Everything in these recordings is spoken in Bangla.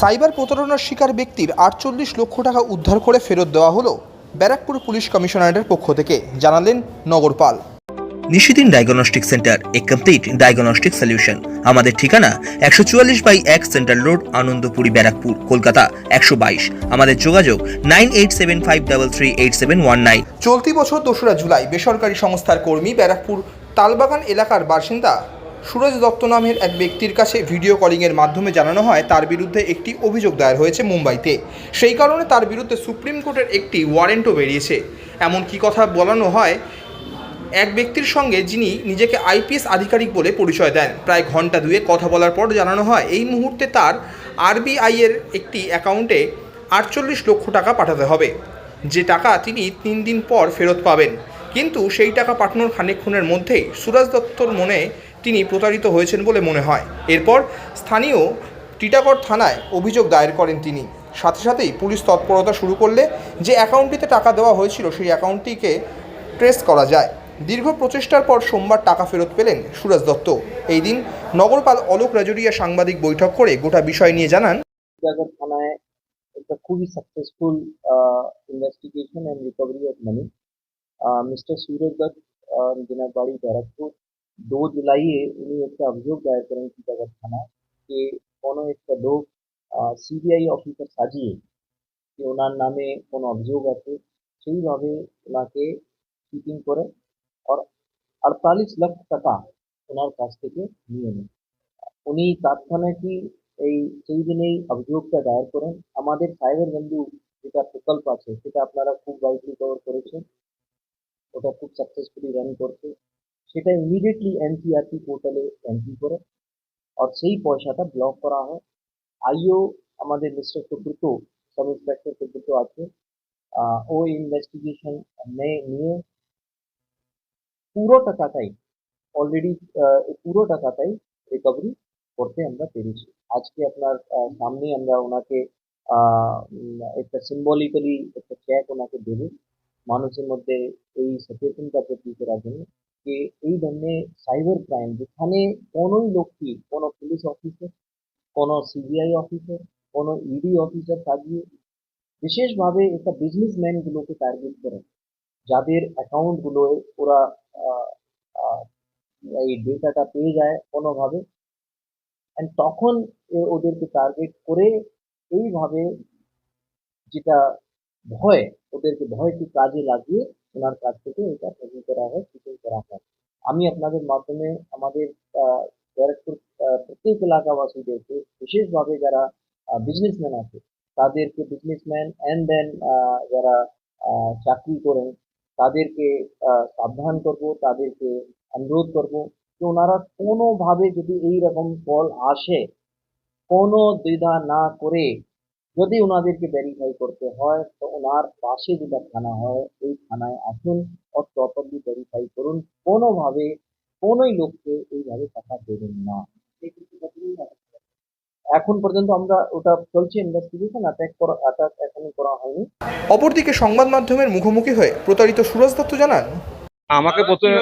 সাইবার প্রতারণার শিকার ব্যক্তির আটচল্লিশ লক্ষ টাকা উদ্ধার করে ফেরত দেওয়া হলো ব্যারাকপুর পুলিশ কমিশনারেটের পক্ষ থেকে জানালেন নগরপাল। Nishidin diagnostic centre a complete diagnostic solution. আমাদের ঠিকানা একশো চুয়াল্লিশ বাই এক সেন্ট্রাল রোড আনন্দপুরি ব্যারাকপুর কলকাতা একশো বাইশ। আমাদের যোগাযোগ nine eight seven five double three eight seven one nine. চলতি বছর দোসরা জুলাই বেসরকারি সংস্থার কর্মী ব্যারাকপুর তালবাগান এলাকার বাসিন্দা সুরজ দত্ত নামের এক ব্যক্তির কাছে ভিডিও কলিংয়ের মাধ্যমে জানানো হয়, তার বিরুদ্ধে একটি অভিযোগ দায়ের হয়েছে মুম্বাইতে। সেই কারণে তার বিরুদ্ধে সুপ্রিম কোর্টের একটি ওয়ারেন্টও বেরিয়েছে। এমন কি কথা বলানো হয়, এক ব্যক্তির সঙ্গে যিনি নিজেকে আইপিএস আধিকারিক বলে পরিচয় দেন। প্রায় ঘণ্টা দুয়ে কথা বলার পর জানানো হয়, এই মুহূর্তে তার আরবিআইয়ের একটি অ্যাকাউন্টে আটচল্লিশ লক্ষ টাকা পাঠাতে হবে। যে টাকা তিনি তিন দিন পর ফেরত পাবেন। কিন্তু সেই টাকা পাঠানোর খানিকক্ষণের মধ্যেই সুরাজ দত্তর মনে তিনি প্রতারিত হয়েছেন বলে মনে হয়। এরপর স্থানীয় টিটাগড় থানায় অভিযোগ দায়ের করেন তিনি। সাথে সাথেই পুলিশ তৎপরতা শুরু করলে যে অ্যাকাউন্টটিতে টাকা দেওয়া হয়েছিল সেই অ্যাকাউন্টটিকে ট্রেস করা যায়। দীর্ঘ প্রচেষ্টার পর সোমবার টাকা ফেরত পেলেন সুরজ দত্ত। এই দিন নগরপাল অলোক রাজুরিয়া সাংবাদিক বৈঠক করে গোটা বিষয় নিয়ে জানান থানায় একটা খুবই successful investigation and recovery of money mister Suraj Dutta যেনার বাড়ি ব্যারাকপুর দো জুলাইয়ে উনি একটা অভিযোগ দায়ের করেন টিটাগড় থানায় যে কোনো একটা লোক সিবিআই অফিসার সাজিয়ে যে ওনার নামে কোনো অভিযোগ আছে সেইভাবে ওনাকে চিটিং করে আর আটতাল্লিশ লক্ষ টাকা ওনার কাছ থেকে নিয়ে নেয় উনি তাৎক্ষণিকই এই সেই দিনেই অভিযোগটা দায়ের করেন আমাদের সাইবার বন্ধু যেটা প্রকল্প আছে সেটা আপনারা খুব ওয়াইডলি কভার করেছেন ওটা খুব সাকসেসফুলি রান করছে সেটা ইমিডিয়েটলি এনসিআরটি পোর্টালে এন্ট্রি করে আর সেই পয়সাটা ব্লক করা হয় আইও আমাদের mister Subrata sub inspector Subrata আছে আহ, ও ইনভেস্টিগেশন নিয়ে পুরো টাকাটাই অলরেডি পুরো টাকাটাই রিকভারি করতে আমরা পেরেছি আজকে আপনার আহ, সামনে আমরা ওনাকে আহ, উম, একটা সিম্বলিক্যালি একটা চেক ওনাকে দেবো মানুষের মধ্যে এই সচেতনতা বৃদ্ধি করার জন্য যে এই ধরনের সাইবার ক্রাইম যেখানে কোনোই লোককে কোনো পুলিশ অফিসার কোনো সিবিআই অফিসার কোনো ইডি অফিসার সাজিয়ে বিশেষভাবে একটা বিজনেসম্যান গুলোকে টার্গেট করে। যাদের অ্যাকাউন্টগুলো ওরা এই ডেটাটা পেয়ে যায় কোনোভাবে। অ্যান্ড তখন ওদেরকে টার্গেট করে এইভাবে যেটা ভয়, ওদেরকে ভয়কে কাজে লাগিয়ে ওনার কাছ থেকে এটা তৈরি করা হয় চিটিং করা হয় আমি আপনাদের মাধ্যমে আমাদের ব্যারাকপুর প্রত্যেক এলাকাবাসীদেরকে বিশেষভাবে যারা বিজনেসম্যান আছে, তাদেরকে বিজনেসম্যান অ্যান্ড দেন যারা চাকরি করেন, তাদেরকে সাবধান করব, তাদেরকে অনুরোধ করব যে ওনারা কোনোভাবে যদি এই রকম কল আসে, কোনো দ্বিধা না করে যদি ওনাদেরকে ভেরিফাই করতে হয় তো ওনার পাশে যেটা থানা হয় ওই থানায় আসুন ও প্রপারলি ভেরিফাই করুন। কোনোভাবে কোনোই লোককে এইভাবে টাকা দেবেন না। এখন পর্যন্ত আমরা ওটা চলছে ইনভেস্টিগেশন অ্যাটাক করা অ্যাটাক এখনও করা হয়নি। অপরদিকে সংবাদ মাধ্যমের মুখোমুখি হয়ে প্রতারিত সুরজ দত্ত জানান আমাকে প্রথমে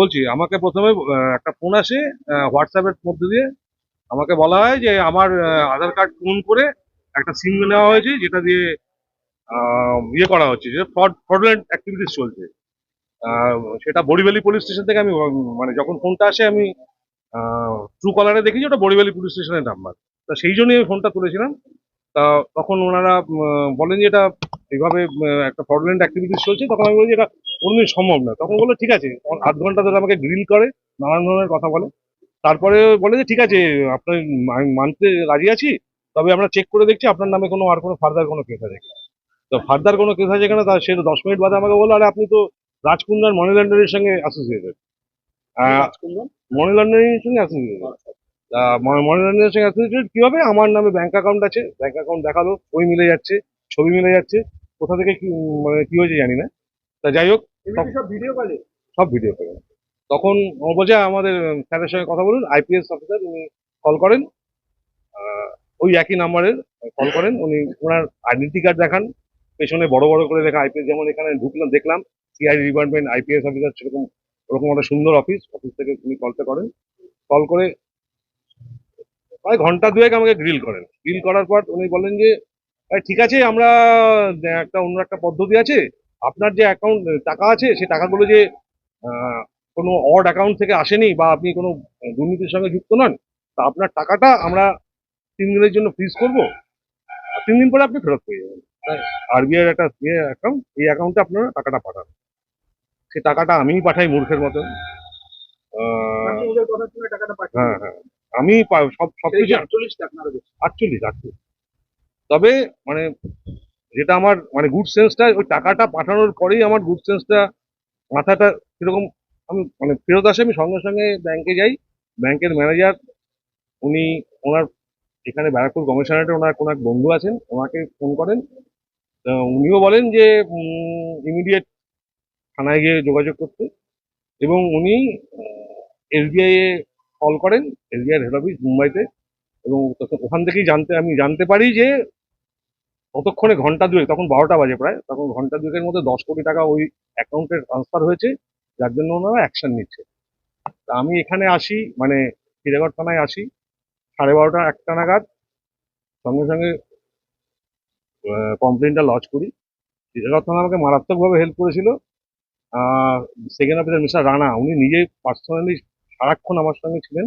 বলছি আমাকে প্রথমে একটা ফোন আসে হোয়াটসঅ্যাপের মধ্যে দিয়ে। আমাকে বলা হয় যে আমার আধার কার্ড ফোন করে একটা সিম নেওয়া হয়েছে, যেটা দিয়ে ইয়ে করা হচ্ছে, যে ফ্রড ফ্রডুলেন্ট অ্যাক্টিভিটিস চলছে। সেটা বড়িবালি পুলিশ স্টেশন থেকে আমি মানে যখন ফোনটা আসে, আমি ট্রু কলারে দেখি যে ওটা বড়িবালি পুলিশ স্টেশনের নাম্বার তা সেই জন্যই আমি ফোনটা তুলেছিলাম। তা তখন ওনারা বলেন যে এটা এইভাবে একটা ফ্রডুলেন্ট অ্যাক্টিভিটিস চলছে, তখন আমি বলি এটা কোনোদিন সম্ভব না। তখন বলল, ঠিক আছে, আধ ঘণ্টা ধরে আমাকে গ্রিল করে, নানান ধরনের কথা বলে। তারপরে বলে যে, ঠিক আছে, আপনার মানতে রাজি আছি। তবে আমরা চেক করে দেখছি আপনার নামে কোনো আর কোনো ফার্দার কোনো কেস আছে। তো ফার্দার কোনো কেস আছে কিনা তা সে তো দশ মিনিট বাদে আমাকে বলল আরে আপনি তো রাজকুন্দার মানি লন্ডারের সঙ্গে অ্যাসোসিয়েটেড মানি লন্ডারিং সঙ্গে অ্যাসোসিয়েটেড মানি লন্ডারিং সঙ্গে অ্যাসোসিয়েটেড কি হবে? আমার নামে ব্যাঙ্ক অ্যাকাউন্ট আছে ব্যাঙ্ক অ্যাকাউন্ট দেখাল ওই মিলে যাচ্ছে ছবি মিলে যাচ্ছে কোথা থেকে কি মানে কি হয়েছে জানি না। তা যাই হোক সব ভিডিও কলে সব ভিডিও কলে তখন ও বলছে আমাদের স্যারের সঙ্গে কথা বলুন আইপিএস অফিসার উনি কল করেন। ওই একই নাম্বারের কল করেন। উনি, ওনার আইডেন্টি কার্ড দেখান। পেছনে বড় বড় করে লেখা আইপিএস যেমন এখানে ঢুকলাম, দেখলাম সিআইডি ডিপার্টমেন্ট আইপিএস অফিসার সেরকম, ওরকম একটা সুন্দর অফিস অফিস থেকে উনি কলটা করেন। কল করে প্রায় ঘণ্টা দুয়েক আমাকে গ্রিল করেন। গ্রিল করার পর উনি বলেন যে ঠিক আছে, আমরা একটা অন্য একটা পদ্ধতি আছে। আপনার যে অ্যাকাউন্ট টাকা আছে সেই টাকাগুলো যে কোনো অড অ্যাকাউন্ট থেকে আসেনি বা আপনি কোনো দুর্নীতির সঙ্গে যুক্ত নন, তা আপনার টাকাটা আমরা তিন দিনের জন্য ফ্রিজ করব? আর তিন দিন পরে আপনি ফেরত পেয়ে যাবেন। আরবিআই একটা ইয়ে অ্যাকাউন্ট এই অ্যাকাউন্টে আপনারা টাকাটা পাঠান। সে টাকাটা আমিই পাঠাই মূর্খের মতো আহ, হ্যাঁ হ্যাঁ। আমি পা- সব সবকিছু আটচল্লিশ আটচল্লিশ। তবে মানে যেটা আমার মানে গুড সেন্সটা ওই টাকাটা পাঠানোর পরেই আমার গুড সেন্সটা মাথাটা কীরকম আমি মানে ফেরত আসে আমি সঙ্গে সঙ্গে ব্যাংকে যাই। ব্যাংকের ম্যানেজার উনি ওনার এখানে ব্যারাকপুর কমিশনারেটে ওনার কোনো এক বন্ধু আছেন, ওনাকে ফোন করেন। উনিও বলেন যে ইমিডিয়েট থানায় গিয়ে যোগাযোগ করতে। এবং উনি এসবিআই এ কল করেন, এসবিআই হেড অফিস মুম্বাইতে। এবং ওখান থেকেই জানতে, আমি জানতে পারি যে, ততক্ষণে ঘণ্টা দুয়েক, তখন বারোটা বাজে প্রায়, তখন ঘণ্টা দুয়েকের মধ্যে দশ কোটি টাকা ওই অ্যাকাউন্টে ট্রান্সফার হয়েছে, যার জন্য ওনারা অ্যাকশন নিচ্ছে। তা আমি এখানে আসি মানে হিরাগড় থানায় আসি। সাড়ে বারোটা, একটা নাগাদ। সঙ্গে সঙ্গে কমপ্লেনটা লজ করি। হিরাগড় আমাকে মারাত্মকভাবে হেল্প করেছিল। সেকেন্ড অফিসার মিস্টার রানা, উনি নিজে পার্সোনালি সারাক্ষণ আমার সঙ্গে ছিলেন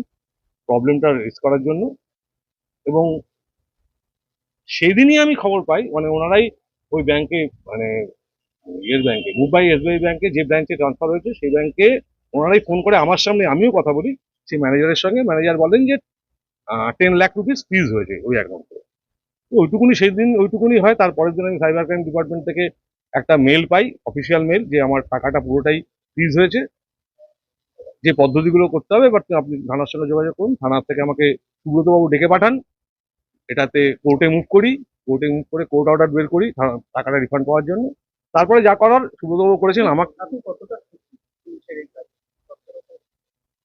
প্রবলেমটা রেস করার জন্য। এবং সেদিনই আমি খবর পাই মানে ওনারাই ওই ব্যাংকে মানে ইয়ের ব্যাংকে মুম্বাই এসবিআই ব্যাংকে যে ব্রাঞ্চে ট্রান্সফার হয়েছে, সেই ব্যাংকে ওনারাই ফোন করে আমার সামনে, আমিও কথা বলি। সেই ম্যানেজারের সঙ্গে ম্যানেজার বলেন যে টেন লাখ রুপিস ফিজ হয়েছে ওই অ্যাকাউন্টে তো ওইটুকুনি সেই দিন ওইটুকুনি হয়, তারপরের দিন আমি সাইবার ক্রাইম ডিপার্টমেন্ট থেকে একটা মেল পাই অফিসিয়াল মেল যে আমার টাকাটা পুরোটাই ফ্রিজ হয়েছে। যে পদ্ধতিগুলো করতে হবে বাট আপনি থানার সঙ্গে যোগাযোগ করুন থানার থেকে আমাকে সুব্রতবাবু ডেকে পাঠান। এটাতে কোর্টে মুভ করি কোর্টে মুভ করে কোর্ট অর্ডার বের করি টাকাটা রিফান্ড পাওয়ার জন্য। তারপরে যা করার সুব্রতবাবু করেছেন, আমাকে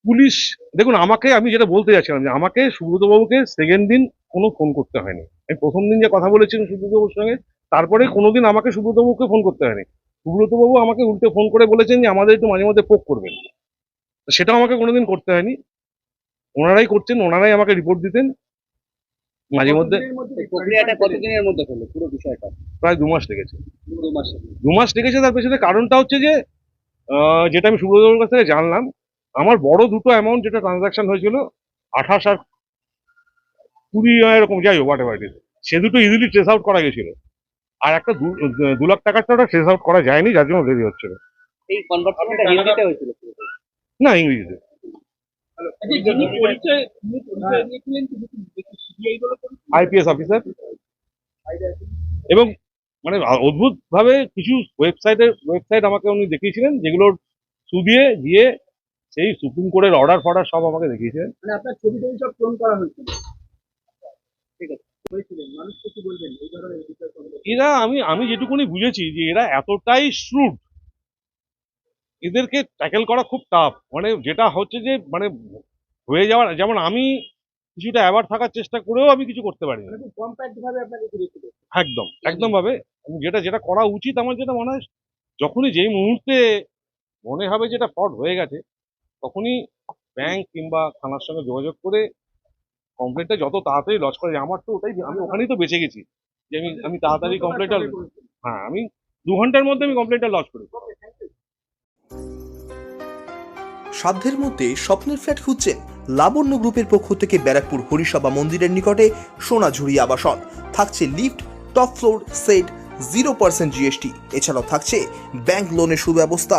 পুলিশ দেখুন আমাকে আমি যেটা বলতে যাচ্ছিলাম যে আমাকে সুব্রতবাবুকে সেকেন্ড দিন কোনো ফোন করতে হয়নি। আমি প্রথম দিন যে কথা বলেছিলাম সুব্রতবাবুর সঙ্গে তারপরে কোনোদিন আমাকে সুব্রতবাবুকে ফোন করতে হয়নি। সুব্রতবাবু আমাকে উল্টে ফোন করে বলেছেন যে আমাদের একটু মাঝে মধ্যে পোক করবেন। সেটাও আমাকে কোনোদিন করতে হয়নি। ওনারাই করছেন ওনারাই আমাকে রিপোর্ট দিতেন। মাঝে মধ্যে প্রায় দু মাস লেগেছে। দু মাস লেগেছে তার পেছনে কারণটা হচ্ছে যে আহ, যেটা আমি সুব্রতবাবুর কাছ থেকে জানলাম আমার বড় দুটো অ্যামাউন্ট যেটা ট্রানজাকশন হয়েছিল আঠাশ আর কুড়ি এরকম যাই হোক হোয়াট এভার সে দুটো ইজিলি ট্রেস আউট করা গেছিল। আর একটা দু- দু লাখ টাকাটা ট্রেস আউট করা যায়নি যার জন্য দেরি হচ্ছিল। না ইংরেজিতে। আইপিএস অফিসার এবং মানে অদ্ভুত ভাবে কিছু ওয়েবসাইটের ওয়েবসাইট আমাকে উনি দেখিয়েছিলেন যেগুলোর থ্রু দিয়ে গিয়ে সেই সুপ্রিম কোর্টের অর্ডার ফর্ডার সব আমাকে দেখিয়েছিলেন মানে আপনার ছবি টবি সব ক্লোন করা হয়েছিল ঠিক আছে? এরা আমি আমি যেটুকুনি বুঝেছি যে এরা এতটাই শ্রুড এদেরকে ট্যাকেল করা খুব টাফ মানে যেটা হচ্ছে যে মানে হয়ে যাওয়ার যেমন আমি কিছুটা অ্যাওয়ার থাকার চেষ্টা করেও আমি কিছু করতে পারি না মানে একদম একদম ভাবে যেটা যেটা করা উচিত আমার যেটা মনে হয় যখনই যেই মুহূর্তে মনে হবে যেটা ফ্রড হয়ে গেছে তখনই ব্যাংক কিংবা থানার সঙ্গে যোগাযোগ করে কমপ্লেনটা যত তাড়াতাড়ি লজ করে আমার তো ওটাই আমি ওখানেই তো বেঁচে গেছি যে আমি আমি তাড়াতাড়ি কমপ্লেনটা হ্যাঁ আমি দু ঘণ্টার মধ্যে আমি কমপ্লেনটা লজ করি সাধ্যের মধ্যে স্বপ্নের ফ্ল্যাট খুঁজছেন লাবণ্য গ্রুপের পক্ষ থেকে ব্যারাকপুর হরিসভা মন্দিরের নিকটে সোনাঝুরি আবাসন। থাকছে lift, top floor, set zero percent GST এছাড়াও থাকছে ব্যাংক লোনের সুব্যবস্থা।